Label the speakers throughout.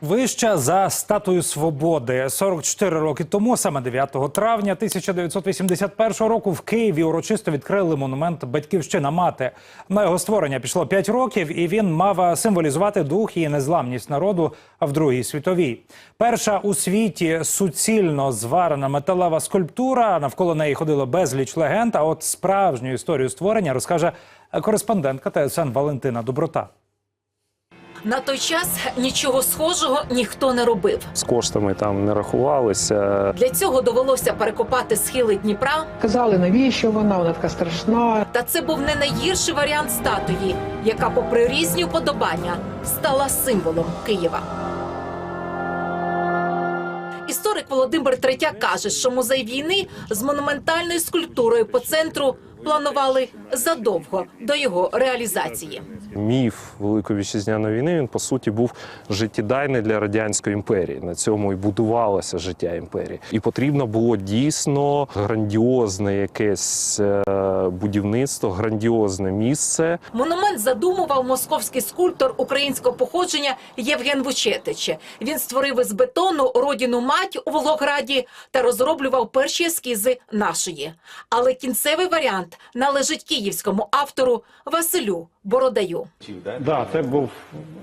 Speaker 1: Вища за статую свободи 44 роки тому, саме 9 травня 1981 року, в Києві урочисто відкрили монумент Батьківщина мати. На його створення пішло 5 років, і він мав символізувати дух і незламність народу в Другій світовій. Перша у світі суцільно зварена металева скульптура. Навколо неї ходило безліч легенд. А от справжню історію створення розкаже кореспондентка ТСН Валентина Доброта.
Speaker 2: На той час нічого схожого ніхто не робив.
Speaker 3: з коштами там не рахувалися.
Speaker 2: Для цього довелося перекопати схили Дніпра.
Speaker 4: Казали, навіщо вона, вона така страшна.
Speaker 2: Та це був не найгірший варіант статуї, яка, попри різні уподобання, стала символом Києва. Історик Володимир Третяк каже, що музей війни з монументальною скульптурою по центру планували задовго до його реалізації.
Speaker 3: Міф Великої вітчизняної війни він по суті був життєдайний для радянської імперії. На цьому і будувалося життя імперії. І потрібно було дійсно грандіозне якесь е, будівництво, грандіозне місце.
Speaker 2: Монумент задумував московський скульптор українського походження Євген Вучетич. Він створив із бетону родину мать у Волгограді та розроблював перші ескізи нашої. Але кінцевий варіант належить київському автору Василю Бородаю.
Speaker 5: Да, це був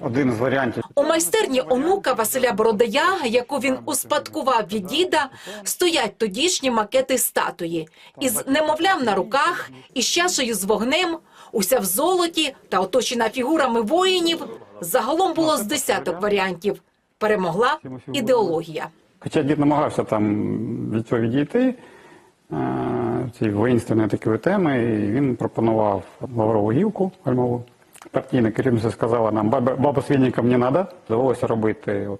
Speaker 5: один з варіантів.
Speaker 2: У майстерні онука Василя Бородая, яку він успадкував від діда, стоять тодішні макети статуї із немовлям на руках, із чашею з вогнем, уся в золоті та оточена фігурами воїнів. Загалом було з десяток варіантів. Перемогла ідеологія.
Speaker 5: Хоча дід намагався там від цього відійти, ці воїнственні такі теми, і він пропонував лаврову гілку гальмову. Партійне керівництво сказало нам, баба не треба. Довелося робити от,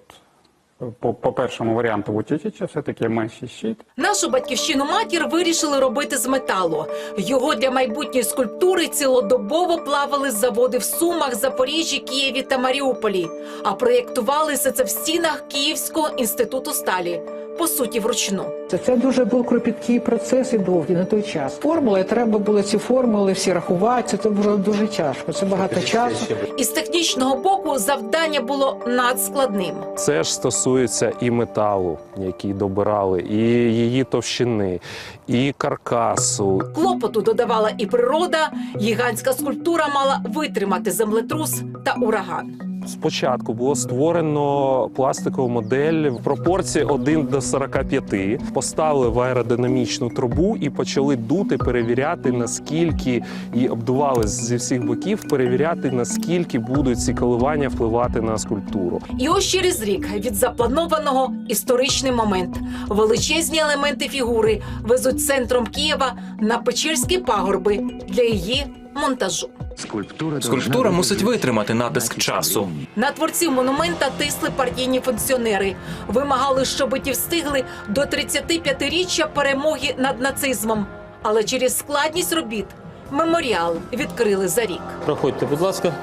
Speaker 5: по, по першому варіанту Вучичича, все-таки менший щит.
Speaker 2: Нашу батьківщину матір вирішили робити з металу. Його для майбутньої скульптури цілодобово плавали з заводи в Сумах, Запоріжжі, Києві та Маріуполі. А проєктували це в стінах Київського інституту сталі. По суті, вручну.
Speaker 4: Це, це дуже був кропіткий процес і довгий на той час. Формули, треба було ці формули всі рахувати. Це, це було дуже тяжко. Це багато часу.
Speaker 2: Із технічного боку завдання було надскладним.
Speaker 3: Це ж стосується і металу, який добирали, і її товщини, і каркасу,
Speaker 2: Клопоту додавала і природа. Гігантська скульптура мала витримати землетрус та ураган.
Speaker 3: Спочатку було створено пластикову модель в пропорції 1 до 45. Поставили в аеродинамічну трубу і почали дути, перевіряти наскільки і обдували зі всіх боків, перевіряти наскільки будуть ці коливання впливати на скульптуру.
Speaker 2: І ось через рік від запланованого історичний момент. Величезні елементи фігури везуть центром Києва на Печерські пагорби для її монтажу.
Speaker 6: Скульптура мусить витримати натиск часу.
Speaker 2: На творців монумента тисли партійні функціонери. Вимагали, щоб ті встигли до 35-річчя перемоги над нацизмом. Але через складність робіт меморіал відкрили за рік.
Speaker 7: Проходьте, будь ласка.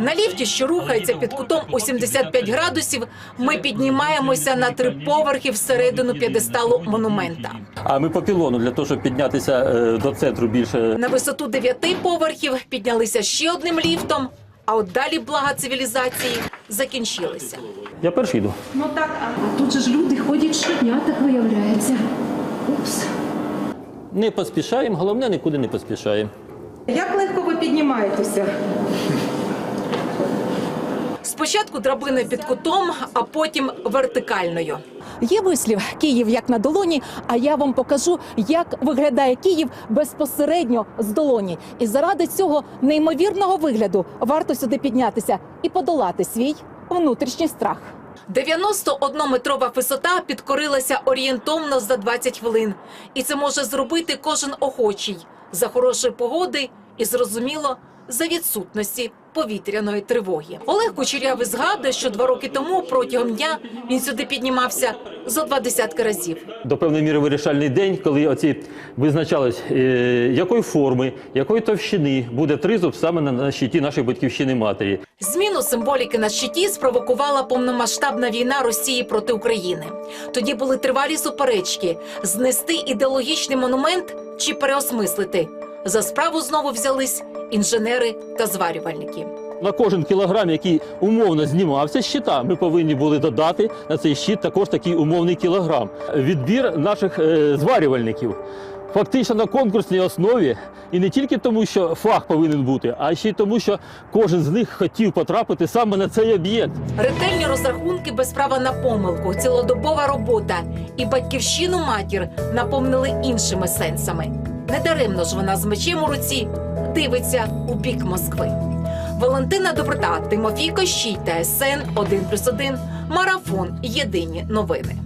Speaker 2: На ліфті, що рухається під кутом у 75 градусів, ми піднімаємося на три поверхи всередину п'єдесталу монумента.
Speaker 7: А ми по пілону для того, щоб піднятися е, до центру більше.
Speaker 2: На висоту дев'яти поверхів піднялися ще одним ліфтом. А от далі блага цивілізації закінчилися.
Speaker 7: Я перший йду.
Speaker 8: Ну так, а тут же ж люди ходять щодня, так виявляється. Упс.
Speaker 7: Не поспішаємо, головне нікуди не поспішаємо.
Speaker 8: Як легко ви піднімаєтеся?
Speaker 2: Спочатку драбина під кутом, а потім вертикальною.
Speaker 9: Є вислів Київ як на долоні. А я вам покажу, як виглядає Київ безпосередньо з долоні. І заради цього неймовірного вигляду варто сюди піднятися і подолати свій внутрішній страх.
Speaker 2: 91-метрова висота підкорилася орієнтовно за 20 хвилин. І це може зробити кожен охочий за хорошої погоди і, зрозуміло, за відсутності повітряної тривоги. Олег Кучерявий згадує, що два роки тому протягом дня він сюди піднімався зо два десятки разів.
Speaker 7: До певної міри вирішальний день, коли оці визначалось, е, якої форми, якої товщини буде тризуб саме на щиті нашої батьківщини матері.
Speaker 2: Зміну символіки на щиті спровокувала повномасштабна війна Росії проти України. Тоді були тривалі суперечки: знести ідеологічний монумент чи переосмислити. За справу знову взялись інженери та зварювальники.
Speaker 7: На кожен кілограм, який умовно знімався з щита, ми повинні були додати на цей щит також такий умовний кілограм. Відбір наших е, зварювальників. Фактично на конкурсній основі, і не тільки тому, що фах повинен бути, а ще й тому, що кожен з них хотів потрапити саме на цей об'єкт.
Speaker 2: Ретельні розрахунки без права на помилку, цілодобова робота і батьківщину матір наповнили іншими сенсами. Недаремно ж вона з мечем у руці дивиться у бік Москви. Валентина Доброта, Тимофій Кощій та СН 1+,1, Марафон. Єдині новини.